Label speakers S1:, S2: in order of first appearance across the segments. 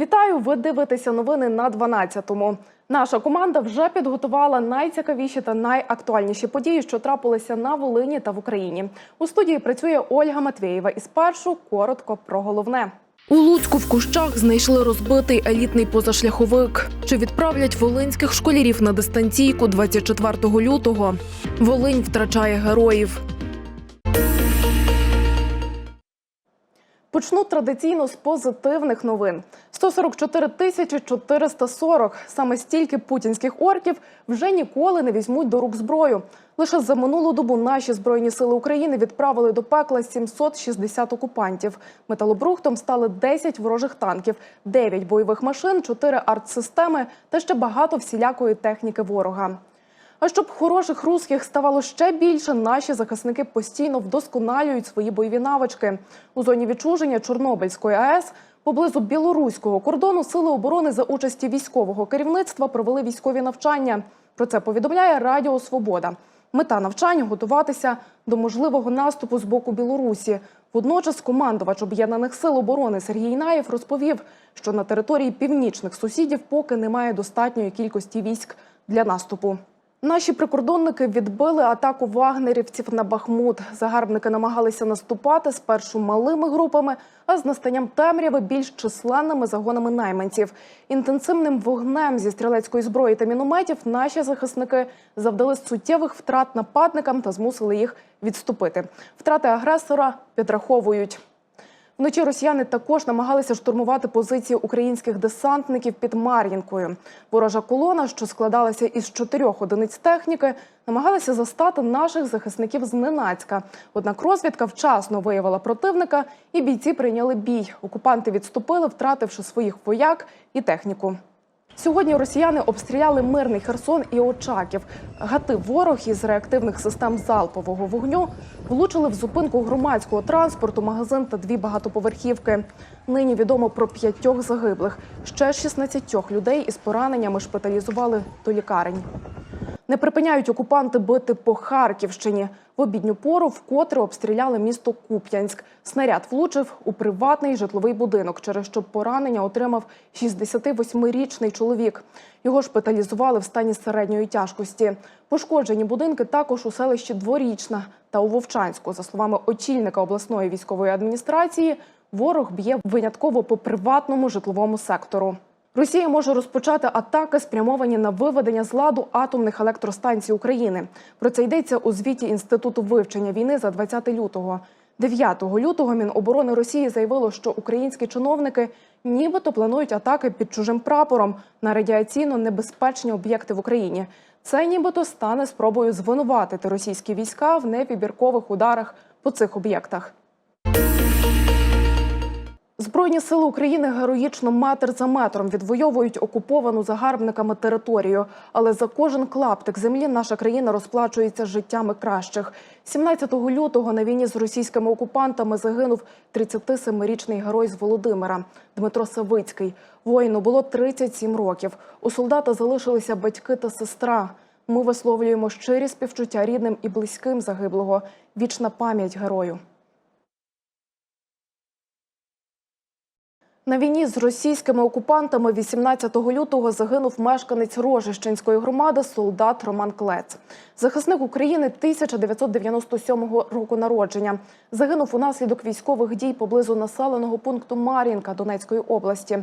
S1: Вітаю! Ви дивитеся новини на 12-му. Наша команда вже підготувала найцікавіші та найактуальніші події, що трапилися на Волині та в Україні. У студії працює Ольга Матвєєва. І спершу коротко про головне. У Луцьку в кущах знайшли розбитий елітний позашляховик. Чи відправлять волинських школярів на дистанційку 24 лютого? Волинь втрачає героїв. Почну традиційно з позитивних новин. 144 тисячі 440. Саме стільки путінських орків вже ніколи не візьмуть до рук зброю. Лише за минулу добу наші збройні сили України відправили до пекла 760 окупантів. Металобрухтом стали 10 ворожих танків, 9 бойових машин, 4 артсистеми та ще багато всілякої техніки ворога. А щоб хороших русських ставало ще більше, наші захисники постійно вдосконалюють свої бойові навички. У зоні відчуження Чорнобильської АЕС поблизу білоруського кордону сили оборони за участі військового керівництва провели військові навчання. Про це повідомляє Радіо Свобода. Мета навчань готуватися до можливого наступу з боку Білорусі. Водночас командувач об'єднаних сил оборони Сергій Наєв розповів, що на території північних сусідів поки немає достатньої кількості військ для наступу. Наші прикордонники відбили атаку вагнерівців на Бахмут. Загарбники намагалися наступати спершу малими групами, а з настанням темряви більш численними загонами найманців. Інтенсивним вогнем зі стрілецької зброї та мінометів наші захисники завдали суттєвих втрат нападникам та змусили їх відступити. Втрати агресора підраховують. Вночі росіяни також намагалися штурмувати позиції українських десантників під Мар'їнкою. Ворожа колона, що складалася із чотирьох одиниць техніки, намагалася застати наших захисників зненацька. Однак розвідка вчасно виявила противника, і бійці прийняли бій. Окупанти відступили, втративши своїх вояк і техніку. Сьогодні росіяни обстріляли мирний Херсон і Очаків. Гати ворог із реактивних систем залпового вогню влучили в зупинку громадського транспорту, магазин та дві багатоповерхівки. Нині відомо про п'ятьох загиблих. Ще 16 людей із пораненнями шпиталізували до лікарень. Не припиняють окупанти бити по Харківщині. В обідню пору вкотре обстріляли місто Куп'янськ. Снаряд влучив у приватний житловий будинок, через що поранення отримав 68-річний чоловік. Його шпиталізували в стані середньої тяжкості. Пошкоджені будинки також у селищі Дворічна та у Вовчанську. За словами очільника обласної військової адміністрації, ворог б'є винятково по приватному житловому сектору. Росія може розпочати атаки, спрямовані на виведення з ладу атомних електростанцій України. Про це йдеться у звіті Інституту вивчення війни за 20 лютого. 9 лютого Міноборони Росії заявило, що українські чиновники нібито планують атаки під чужим прапором на радіаційно небезпечні об'єкти в Україні. Це нібито стане спробою звинуватити російські війська в невибіркових ударах по цих об'єктах. Збройні сили України героїчно метр за метром відвоюють окуповану загарбниками територію. Але за кожен клаптик землі наша країна розплачується життями кращих. 17 лютого на війні з російськими окупантами загинув 37-річний герой з Володимира Дмитро Савицький. Воїну було 37 років. У солдата залишилися батьки та сестра. Ми висловлюємо щирі співчуття рідним і близьким загиблого. Вічна пам'ять герою. На війні з російськими окупантами 18 лютого загинув мешканець Рожищенської громади солдат Роман Клец. Захисник України 1997 року народження. Загинув унаслідок військових дій поблизу населеного пункту Мар'їнка Донецької області.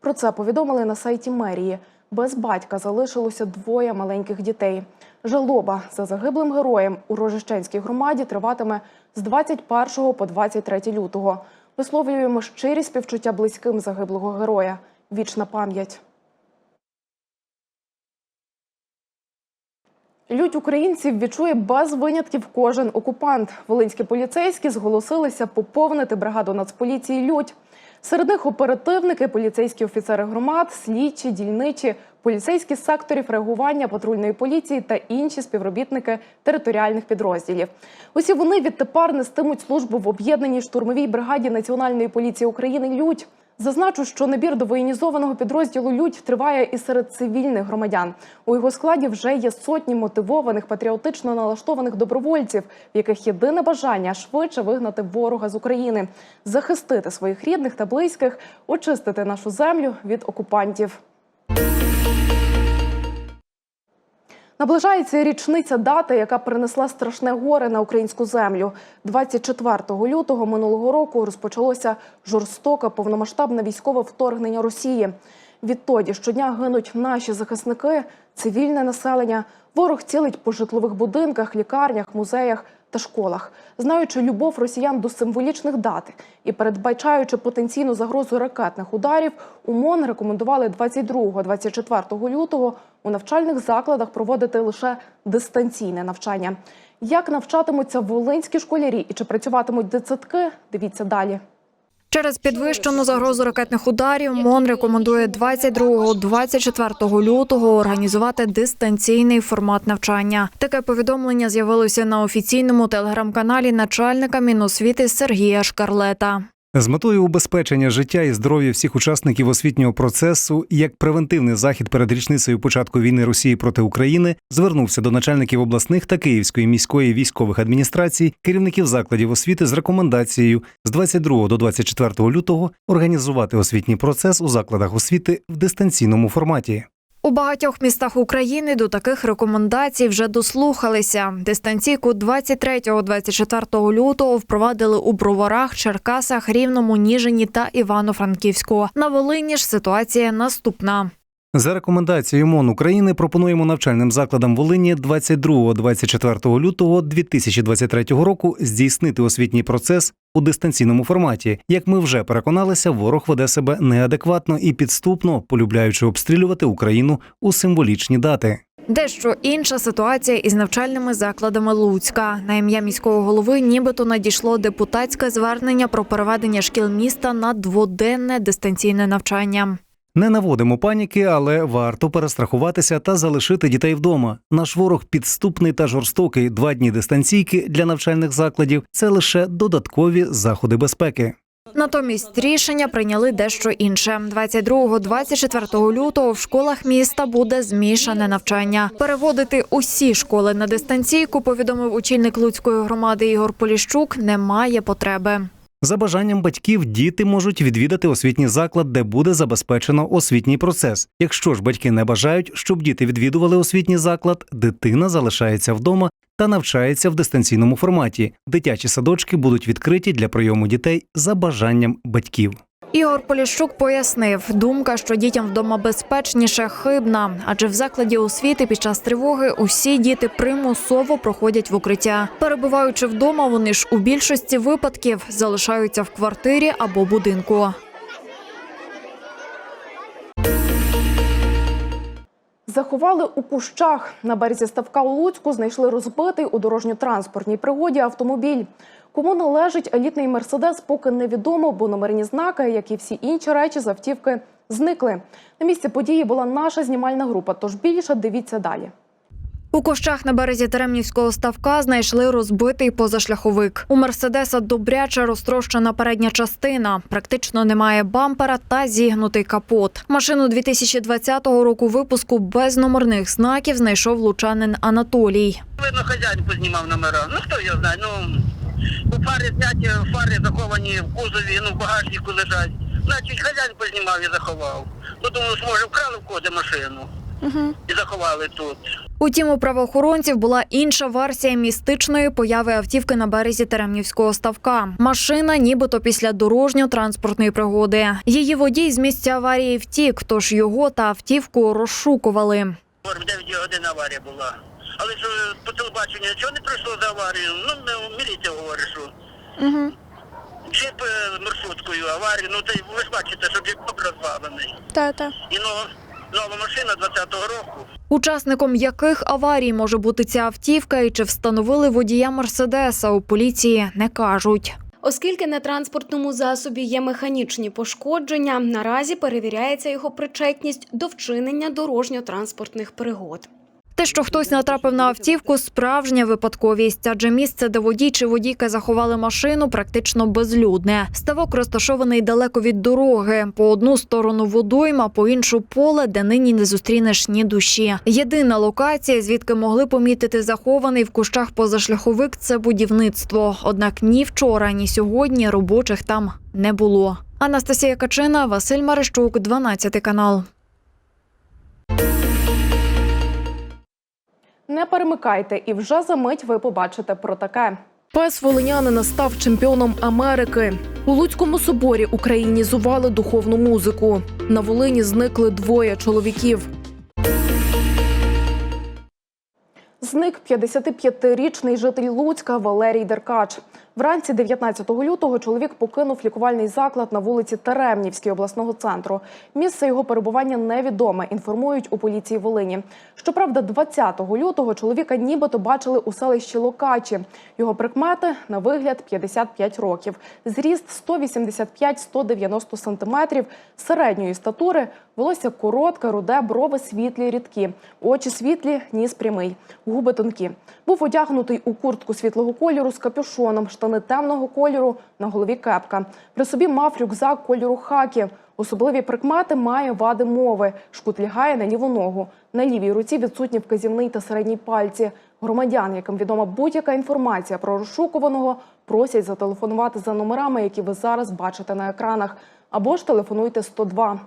S1: Про це повідомили на сайті мерії. Без батька залишилося двоє маленьких дітей. Жалоба за загиблим героєм у Рожищенській громаді триватиме з 21 по 23 лютого. Висловлюємо щирі співчуття близьким загиблого героя. Вічна пам'ять. Лють українців відчує без винятків кожен окупант. Волинські поліцейські зголосилися поповнити бригаду Нацполіції Лють. Серед них оперативники, поліцейські офіцери громад, слідчі, дільничі, поліцейські з секторів реагування патрульної поліції та інші співробітники територіальних підрозділів. Усі вони відтепер нестимуть службу в об'єднаній штурмовій бригаді Національної поліції України Лють. Зазначу, що набір до воєнізованого підрозділу Людь триває і серед цивільних громадян. У його складі вже є сотні мотивованих патріотично налаштованих добровольців, в яких єдине бажання швидше вигнати ворога з України, захистити своїх рідних та близьких, очистити нашу землю від окупантів. Наближається річниця дати, яка принесла страшне горе на українську землю. 24 лютого минулого року розпочалося жорстоке повномасштабне військове вторгнення Росії. Відтоді щодня гинуть наші захисники, цивільне населення. Ворог цілить по житлових будинках, лікарнях, музеях та школах, знаючи любов росіян до символічних дат і передбачаючи потенційну загрозу ракетних ударів, УМОН рекомендували 22-24 лютого у навчальних закладах проводити лише дистанційне навчання. Як навчатимуться волинські школярі і чи працюватимуть дитсадки? Дивіться далі.
S2: Через підвищену загрозу ракетних ударів МОН рекомендує 22-24 лютого організувати дистанційний формат навчання. Таке повідомлення з'явилося на офіційному телеграм-каналі начальника Міносвіти Сергія Шкарлета.
S3: З метою убезпечення життя і здоров'я всіх учасників освітнього процесу, як превентивний захід перед річницею початку війни Росії проти України, звернувся до начальників обласних та Київської міської військових адміністрацій, керівників закладів освіти з рекомендацією з 22 до 24 лютого організувати освітній процес у закладах освіти в дистанційному форматі.
S2: У багатьох містах України до таких рекомендацій вже дослухалися. Дистанційку 23-24 лютого впровадили у Броварах, Черкасах, Рівному, Ніжині та Івано-Франківську. На Волині ж ситуація наступна.
S3: За рекомендацією МОН України пропонуємо навчальним закладам Волині 22-24 лютого 2023 року здійснити освітній процес у дистанційному форматі. Як ми вже переконалися, ворог веде себе неадекватно і підступно, полюбляючи обстрілювати Україну у символічні дати.
S2: Дещо інша ситуація із навчальними закладами Луцька. На ім'я міського голови нібито надійшло депутатське звернення про переведення шкіл міста на дводенне дистанційне навчання.
S3: Не наводимо паніки, але варто перестрахуватися та залишити дітей вдома. Наш ворог підступний та жорстокий. Два дні дистанційки для навчальних закладів це лише додаткові заходи безпеки.
S2: Натомість рішення прийняли дещо інше. 22-24 лютого в школах міста буде змішане навчання. Переводити усі школи на дистанційку, повідомив очільник Луцької громади Ігор Поліщук, немає потреби.
S3: За бажанням батьків діти можуть відвідати освітній заклад, де буде забезпечено освітній процес. Якщо ж батьки не бажають, щоб діти відвідували освітній заклад, дитина залишається вдома та навчається в дистанційному форматі. Дитячі садочки будуть відкриті для прийому дітей за бажанням батьків.
S2: Ігор Поліщук пояснив, думка, що дітям вдома безпечніше, хибна, адже в закладі освіти під час тривоги усі діти примусово проходять в укриття. Перебуваючи вдома, вони ж у більшості випадків залишаються в квартирі або будинку.
S1: Заховали у кущах. На березі ставка у Луцьку знайшли розбитий у дорожньо-транспортній пригоді автомобіль. Кому належить елітний мерседес, поки невідомо, бо номерні знаки, як і всі інші речі з автівки, зникли. На місці події була наша знімальна група. Тож більше дивіться далі.
S2: У кущах на березі Теремнівського ставка знайшли розбитий позашляховик. У мерседеса добряче розтрощена передня частина. Практично немає бампера та зігнутий капот. Машину 2020 року випуску без номерних знаків знайшов лучанин Анатолій.
S4: Видно, хазяїн познімав номера. Ну хто його знає, ну у фари зняті, фари заховані в кузові, ну в багажнику лежать. Значить, хазяїн познімав і заховав. Ну думаю, що може вкрали в коди машину. І заховали тут.
S2: Утім, у правоохоронців була інша версія містичної появи автівки на березі Теремнівського ставка. Машина, нібито після дорожньо-транспортної пригоди. Її водій з місця аварії втік, тож його та автівку розшукували.
S4: Говоримо, 9 годин аварія була. Але що по телебаченню нічого не пройшло за аварію. Ну, не- міліція говорить, що. Джип е, маршруткою аварію, ну й ви ж бачите, що джип розвалений.
S2: Та-та.
S4: І нова, нова машина 20-го року.
S2: Учасником яких аварій може бути ця автівка і чи встановили водія Мерседеса у поліції не кажуть.
S5: Оскільки на транспортному засобі є механічні пошкодження, наразі перевіряється його причетність до вчинення дорожньо-транспортних пригод.
S2: Те, що хтось натрапив на автівку, справжня випадковість, адже місце, де водій чи водійка заховали машину, практично безлюдне. Ставок розташований далеко від дороги. По одну сторону водойма, по іншу поле, де нині не зустрінеш ні душі. Єдина локація, звідки могли помітити захований в кущах позашляховик, це будівництво. Однак ні вчора, ні сьогодні робочих там не було. Анастасія Качина, Василь Марищук, 12 канал.
S1: Не перемикайте, і вже за мить ви побачите про таке. Пес волинянина став чемпіоном Америки. У Луцькому соборі українізували духовну музику. На Волині зникли двоє чоловіків. Зник 55-річний житель Луцька Валерій Деркач. Вранці 19 лютого чоловік покинув лікувальний заклад на вулиці Теремнівській обласного центру. Місце його перебування невідоме, інформують у поліції Волині. Щоправда, 20 лютого чоловіка нібито бачили у селищі Локачі. Його прикмети на вигляд 55 років, зріст 185-190 сантиметрів, середньої статури, волосся коротке, руде, брови світлі, рідкі, очі світлі, ніс прямий, губи тонкі. Був одягнутий у куртку світлого кольору з капюшоном, штани темного кольору, на голові кепка. При собі мав рюкзак кольору хакі. Особливі прикмети має вади мови. Шкут лягає на ліву ногу. На лівій руці відсутні вказівний та середній пальці. Громадян, яким відома будь-яка інформація про розшукуваного, просять зателефонувати за номерами, які ви зараз бачите на екранах, або ж телефонуйте 102.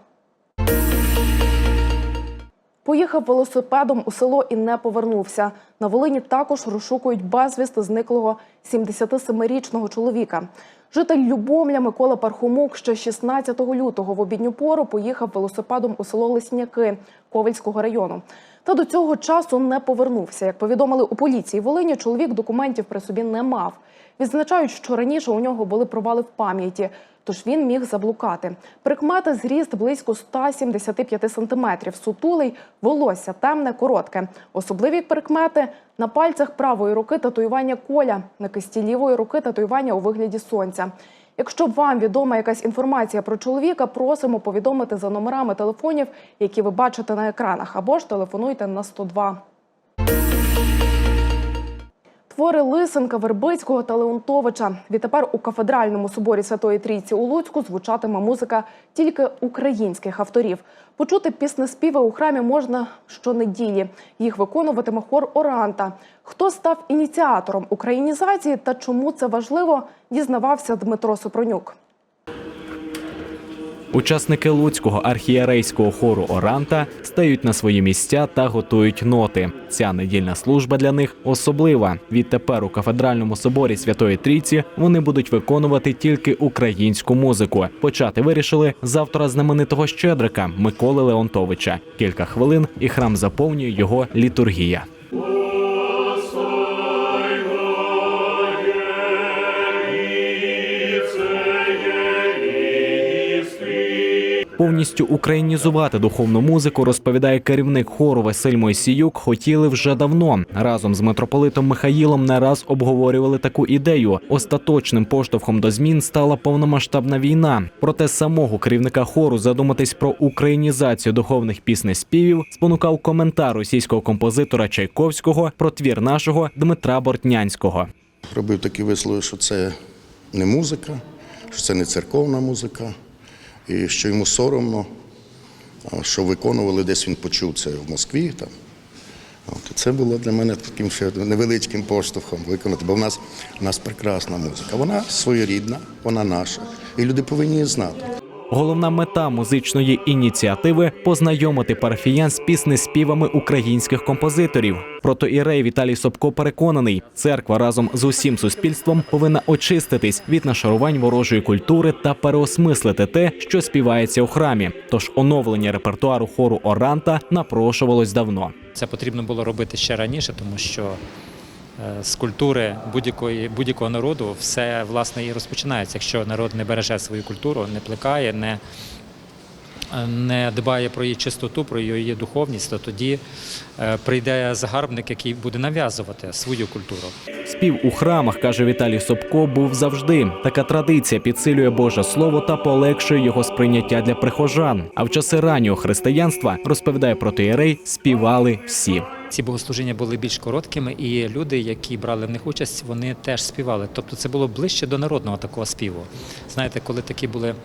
S1: Поїхав велосипедом у село і не повернувся. На Волині також розшукують безвісти зниклого 77-річного чоловіка. Житель Любомля Микола Пархомук ще 16 лютого в обідню пору поїхав велосипедом у село Лисняки Ковельського району. Та до цього часу не повернувся. Як повідомили у поліції Волині, чоловік документів при собі не мав. Відзначають, що раніше у нього були провали в пам'яті, тож він міг заблукати. Прикмети зріст близько 175 сантиметрів. Сутулий, волосся темне, коротке. Особливі прикмети на пальцях правої руки татуювання коля, на кисті лівої руки татуювання у вигляді сонця. Якщо вам відома якась інформація про чоловіка, просимо повідомити за номерами телефонів, які ви бачите на екранах, або ж телефонуйте на 102. Твори Лисенка, Вербицького та Леонтовича. Відтепер у кафедральному соборі Святої Трійці у Луцьку звучатиме музика тільки українських авторів. Почути піснеспіви у храмі можна щонеділі. Їх виконуватиме хор Оранта. Хто став ініціатором українізації та чому це важливо, дізнавався Дмитро Супронюк.
S6: Учасники Луцького архієрейського хору Оранта стають на свої місця та готують ноти. Ця недільна служба для них особлива. Відтепер у кафедральному соборі Святої Трійці вони будуть виконувати тільки українську музику. Почати вирішили з автора знаменитого щедрика Миколи Леонтовича. Кілька хвилин і храм заповнює його літургія. Повністю українізувати духовну музику, розповідає керівник хору Василь Мойсіюк. Хотіли вже давно. Разом з митрополитом Михаїлом не раз обговорювали таку ідею. Остаточним поштовхом до змін стала повномасштабна війна. Проте самого керівника хору задуматись про українізацію духовних піснеспівів спонукав коментар російського композитора Чайковського про твір нашого Дмитра Бортнянського.
S7: робив такі вислови, що це не музика, що це не церковна музика, і що йому соромно, що виконували десь він почув це в Москві. Там. От, це було для мене таким ще невеличким поштовхом виконати, бо в нас, в нас прекрасна музика. Вона своєрідна, вона наша, і люди повинні її знати.
S6: Головна мета музичної ініціативи познайомити парафіян з піснеспівами українських композиторів. Протоірей Віталій Собко переконаний, церква разом з усім суспільством повинна очиститись від нашарувань ворожої культури та переосмислити те, що співається у храмі. Тож оновлення репертуару хору Оранта напрошувалось давно.
S8: Це потрібно було робити ще раніше, тому що з культури будь-якої будь-якого народу все власне і розпочинається. Якщо народ не береже свою культуру, не плекає, не, е, не дбає про її чистоту, про її духовність, то тоді е, прийде загарбник, який буде нав'язувати свою культуру.
S6: Спів у храмах, каже Віталій Собко, був завжди. Така традиція підсилює Боже Слово та полегшує його сприйняття для прихожан. А в часи раннього християнства розповідає протиєрей, співали всі.
S8: Ці богослужіння були більш короткими, і люди, які брали в них участь, вони теж співали. Тобто це було ближче до народного такого співу. Знаєте, коли такі були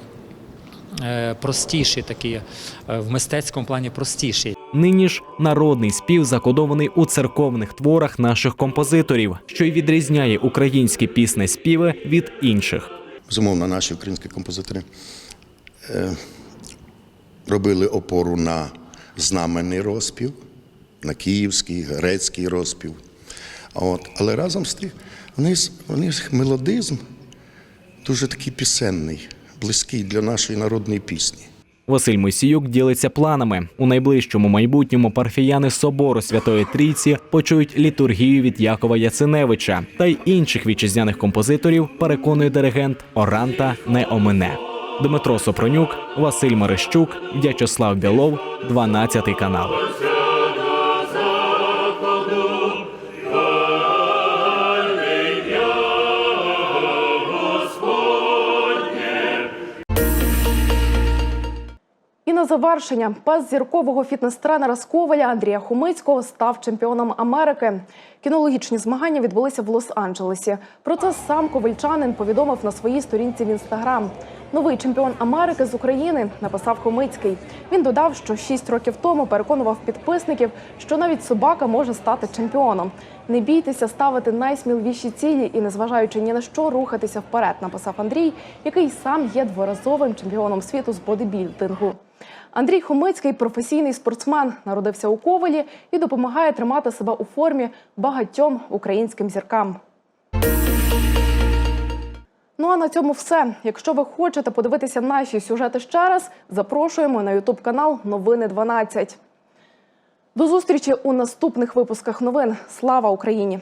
S8: е, простіші, такі е, в мистецькому плані простіші.
S6: Нині ж народний спів закодований у церковних творах наших композиторів, що й відрізняє українські пісні співи від інших.
S7: Безумовно, наші українські композитори е, робили опору на знаменний розпів, на київський, грецький розпів. От. Але разом з тим, у них, мелодизм дуже такий пісенний, близький для нашої народної пісні.
S6: Василь Мойсіюк ділиться планами. У найближчому майбутньому парфіяни собору Святої Трійці почують літургію від Якова Яциневича та й інших вітчизняних композиторів, переконує диригент Оранта не омине. Дмитро Сопронюк, Василь Марищук, В'ячеслав Білов, 12 канал.
S1: На завершення пас зіркового фітнес-тренера з Коваля Андрія Хумицького став чемпіоном Америки. Кінологічні змагання відбулися в Лос-Анджелесі. Про це сам ковальчанин повідомив на своїй сторінці в інстаграм. Новий чемпіон Америки з України написав Хомицький. Він додав, що 6 років тому переконував підписників, що навіть собака може стати чемпіоном. Не бійтеся ставити найсміливіші цілі і, незважаючи ні на що, рухатися вперед, написав Андрій, який сам є дворазовим чемпіоном світу з бодибілдингу. Андрій Хомицький професійний спортсмен, народився у Ковалі і допомагає тримати себе у формі багатьом українським зіркам. Ну а на цьому все. Якщо ви хочете подивитися наші сюжети ще раз, запрошуємо на Ютуб канал Новини 12. До зустрічі у наступних випусках новин. Слава Україні!